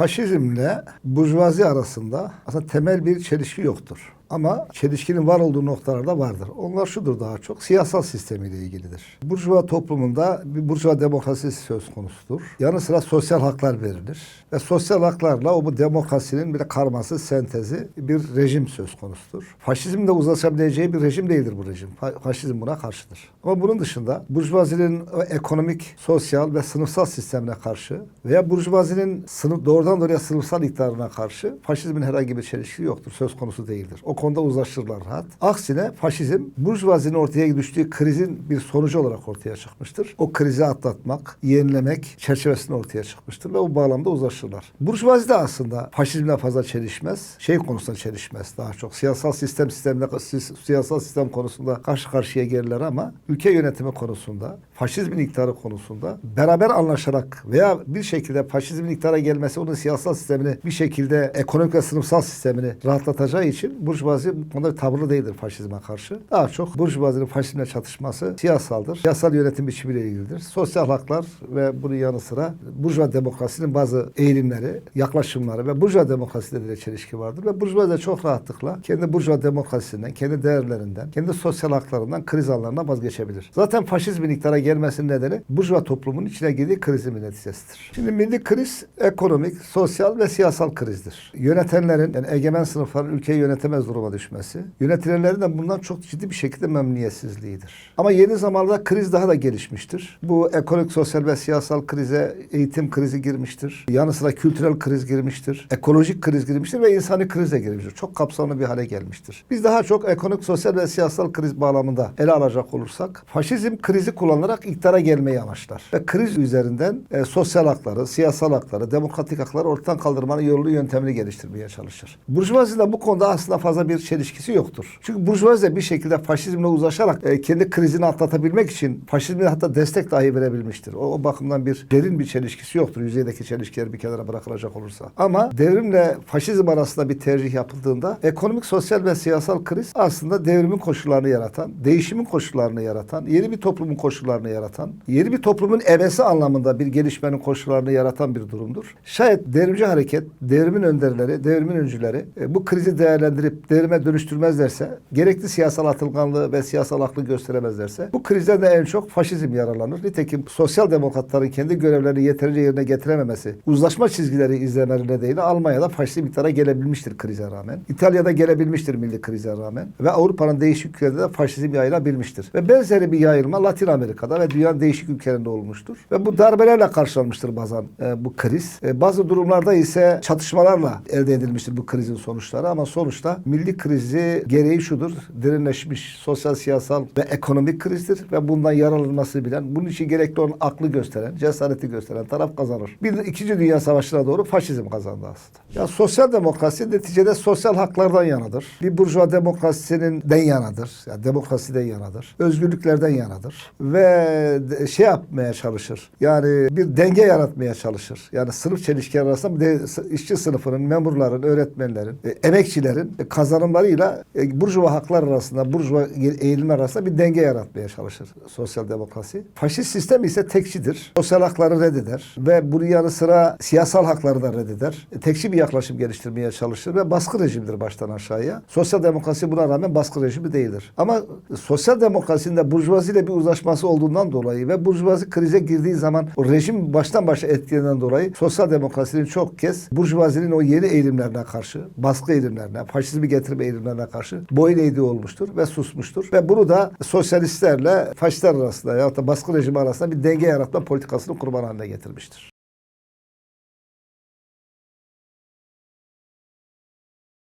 Faşizmle burjuvazi arasında aslında temel bir çelişki yoktur. Ama çelişkinin var olduğu noktalarda vardır. Onlar şudur daha çok, siyasal sistemiyle ilgilidir. Burjuva toplumunda bir burjuva demokrasisi söz konusudur. Yanı sıra sosyal haklar verilir. Ve sosyal haklarla o bu demokrasinin bir de karması, sentezi bir rejim söz konusudur. Faşizmle uzlaşabileceği bir rejim değildir bu rejim. Fa- faşizm buna karşıdır. Ama bunun dışında burjuvazinin ekonomik, sosyal ve sınıfsal sistemine karşı veya burjuvazinin sınıf, doğrudan doğruya sınıfsal iktidarına karşı faşizmin herhangi bir çelişkisi yoktur. Söz konusu değildir. O konuda uzlaşırlar rahat. Aksine faşizm burjuvazinin ortaya düştüğü krizin bir sonucu olarak ortaya çıkmıştır. O krizi atlatmak, yenilemek çerçevesinde ortaya çıkmıştır ve o bağlamda uzlaşırlar. Burjuvazi de aslında faşizmle fazla çelişmez. Şey konusunda çelişmez daha çok. Siyasal sistem sistemle si- siyasal sistem konusunda karşı karşıya gelirler ama ülke yönetimi konusunda, faşizmin iktidarı konusunda beraber anlaşarak veya bir şekilde faşizmin iktidara gelmesi onun siyasal sistemini bir şekilde ekonomik ve sınıfsal sistemini rahatlatacağı için burjuvazi bu konuda tavırlı değildir faşizme karşı. Daha çok burjuvazinin faşizmle çatışması siyasaldır. Siyasal yönetim biçimiyle ilgilidir. Sosyal haklar ve bunun yanı sıra burjuva demokrasinin bazı eğilimleri, yaklaşımları ve burjuva demokraside de çelişki vardır ve burjuvazi de çok rahatlıkla kendi burjuva demokrasisinden, kendi değerlerinden, kendi sosyal haklarından, kriz anlarından vazgeçebilir. Zaten faşizmin iktidara gelmesinin nedeni burjuva toplumunun içine girdiği krizin neticesidir. Şimdi milli kriz ekonomik, sosyal ve siyasal krizdir. Yönetenlerin, yani egemen sınıfların ülkeyi yönetemez duruma düşmesi, yönetilenlerin de bundan çok ciddi bir şekilde memnuniyetsizliğidir. Ama yeni zamanlarda kriz daha da gelişmiştir. Bu ekonomik, sosyal ve siyasal krize eğitim krizi girmiştir. Yanı sıra kültürel kriz girmiştir. Ekolojik kriz girmiştir ve insani kriz de girmiştir. Çok kapsamlı bir hale gelmiştir. Biz daha çok ekonomik, sosyal ve siyasal kriz bağlamında ele alacak olursak faşizm krizi kullanarak iktidara gelmeyi amaçlar. Ve kriz üzerinden e, sosyal hakları, siyasal hakları, demokratik hakları ortadan kaldırmanın yolunu yöntemini geliştirmeye çalışır. Burjuvazinin bu konuda aslında fazla bir çelişkisi yoktur. Çünkü burjuvazi bir şekilde faşizmle uzlaşarak e, kendi krizini atlatabilmek için faşizme hatta destek dahi verebilmiştir. O, o bakımdan bir derin bir çelişkisi yoktur. Yüzeydeki çelişkiler bir kenara bırakılacak olursa. Ama devrimle faşizm arasında bir tercih yapıldığında ekonomik, sosyal ve siyasal kriz aslında devrimin koşullarını yaratan, değişimin koşullarını yaratan, yeni bir toplumun koşullarını yaratan, yeni bir toplumun evesi anlamında bir gelişmenin koşullarını yaratan bir durumdur. Şayet devrimci hareket, devrimin önderleri, devrimin öncüleri e, bu krizi değerlendirip devrime dönüştürmezlerse, gerekli siyasal atılganlığı ve siyasal aklı gösteremezlerse bu krizden de en çok faşizm yaralanır. Nitekim sosyal demokratların kendi görevlerini yeterince yerine getirememesi, uzlaşma çizgileri izlemeleri nedeniyle Almanya'da faşizm iktidara gelebilmiştir krize rağmen. İtalya'da gelebilmiştir milli krize rağmen. Ve Avrupa'nın değişik ülkelerinde de faşizm yayılabilmiştir. Ve benzeri bir yayılma Latin Amerika'da ve dünyanın değişik ülkelerinde olmuştur. Ve bu darbelerle karşılanmıştır bazen e, bu kriz. E, bazı durumlarda ise çatışmalarla elde edilmiştir bu krizin sonuçları ama sonuçta milli krizi gereği şudur. Derinleşmiş sosyal, siyasal ve ekonomik krizdir ve bundan yararlanması bilen, bunun için gerekli olan aklı gösteren, cesareti gösteren taraf kazanır. Bir de İkinci Dünya Savaşı'na doğru faşizm kazandı aslında. Ya sosyal demokrasi neticede sosyal haklardan yanadır. Bir burjuva demokrasinin den yanadır. Yani demokrasiden yanadır. Özgürlüklerden yanadır. Ve şey yapmaya çalışır. Yani bir denge yaratmaya çalışır. Yani sınıf çelişkileri arasında işçi sınıfının, memurların, öğretmenlerin, e, emekçilerin e, kazanımlarıyla e, burjuva haklar arasında, burjuva eğilimler arasında bir denge yaratmaya çalışır sosyal demokrasi. Faşist sistem ise tekçidir. Sosyal hakları reddeder ve bunun yanı sıra siyasal hakları da reddeder. E, tekçi bir yaklaşım geliştirmeye çalışır ve baskı rejimdir baştan aşağıya. Sosyal demokrasi buna rağmen baskı rejimi değildir. Ama sosyal demokrasinin de burjuvaziyle bir uzlaşması olduğundan dolayı ve burjuvazi krize girdiği zaman o rejim baştan başa etkilenen dolayı sosyal demokrasinin çok kez burjuvazinin o yeni eğilimlerine karşı, baskı eğilimlerine, faşizmi getirme eğilimlerine karşı boyun eğdiği olmuştur ve susmuştur. Ve bunu da sosyalistlerle faşistler arasında ya da baskı rejimi arasında bir denge yaratma politikasını kurban haline getirmiştir.